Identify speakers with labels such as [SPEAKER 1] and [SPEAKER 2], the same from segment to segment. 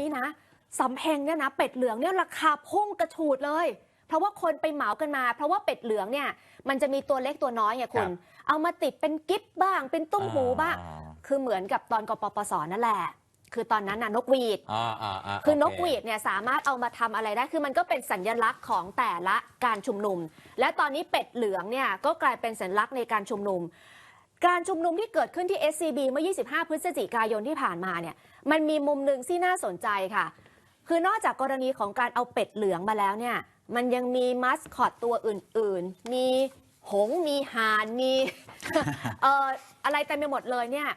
[SPEAKER 1] นี้นะสำเพ็งเนี่ยนะเป็ดเหลืองเนี่ยราคาพุ่งกระฉูดเลย เพราะว่าคนไปเหมากันมา เพราะว่าเป็ดเหลืองเนี่ยมันจะมีตัวเล็กตัวน้อยไงคุณ เอามาติดเป็นกิ๊บบ้าง เป็นตุ้มหูบ้าง
[SPEAKER 2] อ่
[SPEAKER 1] คือเหมือนกับตอนกปปสนั่นแหละคือตอนนั้นน่ะนกหวีด
[SPEAKER 2] อ่าอ่าอ่า
[SPEAKER 1] คือนก
[SPEAKER 2] โเห
[SPEAKER 1] วีดเนี่ยสามารถเอามาทำอะไรได้ คือมันก็เป็นสัญลักษณ์ของแต่ละการชุมนุม และตอนนี้เป็ดเหลืองเนี่ยก็กลายเป็นสัญลักษณ์ในการชุมนุม การชุมนุมที่เกิดขึ้นที่ SCB เมื่อ 25 พฤศจิกายนที่ผ่านมาเนี่ย มันมีมุมหนึ่งที่น่าสนใจค่ะ คือนอกจากกรณีของการเอาเป็ดเหลืองมาแล้วเนี่ย มันยังมีมัสคอตตัวอื่น ๆ มีหงส์มีห่าน มีเอ่ออะไรเต็มไปหมดเลยเนี่ย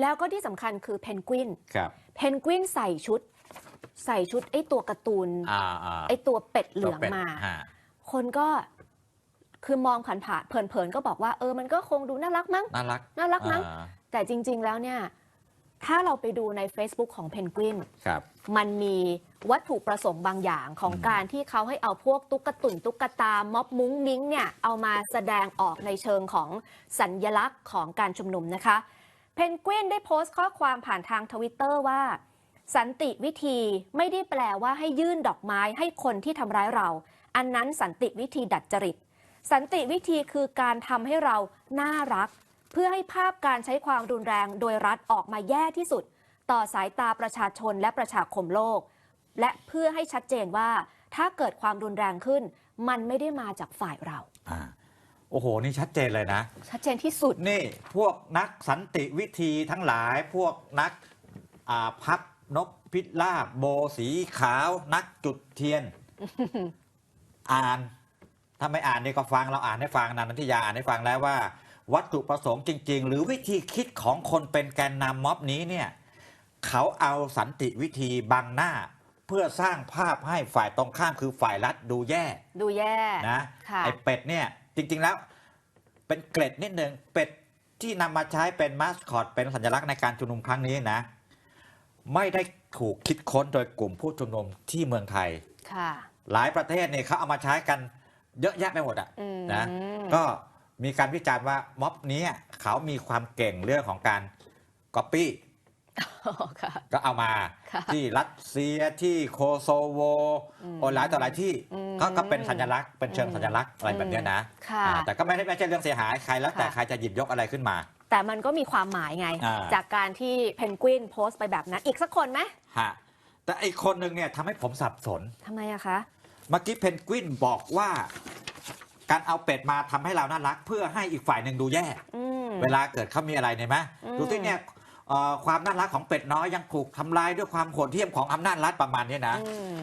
[SPEAKER 1] แล้วก็ที่สำคัญคือเพนกวิน
[SPEAKER 2] ครับ
[SPEAKER 1] เพนกวินใส่ชุด ใส่ชุดไอ้ตัวการ์ตูน
[SPEAKER 2] อ่าอ่า
[SPEAKER 1] ไอ้ตัวเป็ดเหลือง
[SPEAKER 2] ตัวป็ด
[SPEAKER 1] มา
[SPEAKER 2] ฮะ
[SPEAKER 1] คนก็ คือมองผ่านผ่านๆเผินๆก็บอกว่าเออมันก็คงดูน่ารักมั้ง
[SPEAKER 2] น่ารัก
[SPEAKER 1] น่ารักมั้ง
[SPEAKER 2] อ่า
[SPEAKER 1] แต่จริง ๆ แล้วเนี่ย ถ้าเราไปดูใน Facebook ของเพนกวิน
[SPEAKER 2] ครับ
[SPEAKER 1] มันมีวัตถุประสงค์บางอย่างของ
[SPEAKER 2] อืม
[SPEAKER 1] การที่เขาให้เอาพวกตุ๊กตุนตุ๊กตา ม็อบมุ้งมิ้งเนี่ยเอามาแสดงออกในเชิงของสัญญลักษณ์ของการชุมนุมนะคะ เพนกวินได้โพสต์ข้อความผ่านทางทวิตเตอร์ว่า สันติวิธีไม่ได้แปลว่าให้ยื่นดอกไม้ให้คนที่ทำร้ายเรา อันนั้นสันติวิธีดัดจริต สันติวิธีคือการทำให้เราน่ารัก เพื่อให้ภาพการใช้ความรุนแรงโดยรัฐออกมาแย่ที่สุด ต่อสายตาประชาชนและประชาคมโลก และเพื่อให้ชัดเจนว่าถ้าเกิดความรุนแรงขึ้น มันไม่ได้มาจากฝ่ายเรา
[SPEAKER 2] อ่าโอ้โห นี่ชัดเจนเลยนะ
[SPEAKER 1] ชัดเจนที่สุด
[SPEAKER 2] นี่พวกนักสันติวิธีทั้งหลาย พวกนักอ่าพับนกพิราบโบสีขาว นักจุดเทียน อ่าน ถ้าไม่อ่านนี่ก็ฟังเราอ่านให้ฟังนะนันทิยาอ่านให้ฟังแล้วว่า วัตถุประสงค์จริง ๆ หรือวิธีคิดของคนเป็นแกนนำม็อบนี้เนี่ยเขาเอาสันติวิธีบังหน้า เพื่อสร้างภาพให้ฝ่ายตรงข้ามคือฝ่ายรัฐดูแย่
[SPEAKER 1] ดูแย่
[SPEAKER 2] นะ
[SPEAKER 1] ค่ะ
[SPEAKER 2] ไอ้เป็ดเนี่ยจริง ๆแล้วเป็นเกร็ดนิดหนึ่งเป็ดที่นำมาใช้เป็นมาสคอตเป็นสัญลักษณ์ในการชุมนุมครั้งนี้นะ ไม่ได้ถูกคิดค้นโดยกลุ่มผู้ชุมนุมที่เมืองไทย
[SPEAKER 1] ค่ะ
[SPEAKER 2] หลายประเทศเนี่ยเขาเอามาใช้กัน เยอะแยะไปหมดอะ
[SPEAKER 1] อืม
[SPEAKER 2] นะก็มีการวิจารณ์ว่าม็อบนี้เขามีความเก่งเรื่องของการก๊อปปี้
[SPEAKER 1] อ๋อค่ะ
[SPEAKER 2] ก็เอามา
[SPEAKER 1] ค่ะ
[SPEAKER 2] ที่รัสเซียที่โคโซโว
[SPEAKER 1] อืม
[SPEAKER 2] โอหลายต่อหลายที่
[SPEAKER 1] อืม
[SPEAKER 2] ก็ก็เป็นสัญลักษณ์เป็นเชิงสัญลักษณ์อะไรแบบเนี้ยนะ
[SPEAKER 1] ค่ะ
[SPEAKER 2] อ่าแต่ก็ไม่ได้ไม่ใช่เรื่องเสียหายใครแล้วแต่
[SPEAKER 1] ค่ะ
[SPEAKER 2] ใครจะหยิบยกอะไรขึ้นมา
[SPEAKER 1] แต่มันก็มีความหมายไง
[SPEAKER 2] อ่า
[SPEAKER 1] จากการที่เพนกวินโพสต์ไปแบบนั้นอีกสักคนไหม
[SPEAKER 2] ฮะแต่ไอคนหนึ่งเนี่ยทำให้ผมสับสน
[SPEAKER 1] ทำไมอะคะ
[SPEAKER 2] เมื่อกี้เพนกวินบอกว่า การเอาเป็ดมาทำให้เราน่ารัก เพื่อให้อีกฝ่ายหนึ่งดูแย่
[SPEAKER 1] อืม
[SPEAKER 2] เวลาเกิดเขามีอะไรเนี่ยไหม
[SPEAKER 1] อืม
[SPEAKER 2] ดูที่เนี่ยเอ่อความน่ารักของเป็ดน้อยยังถูกทำลายด้วยความโหดเหี้ยมของอำนาจรัฐประมาณเนี้ยนะ
[SPEAKER 1] อืม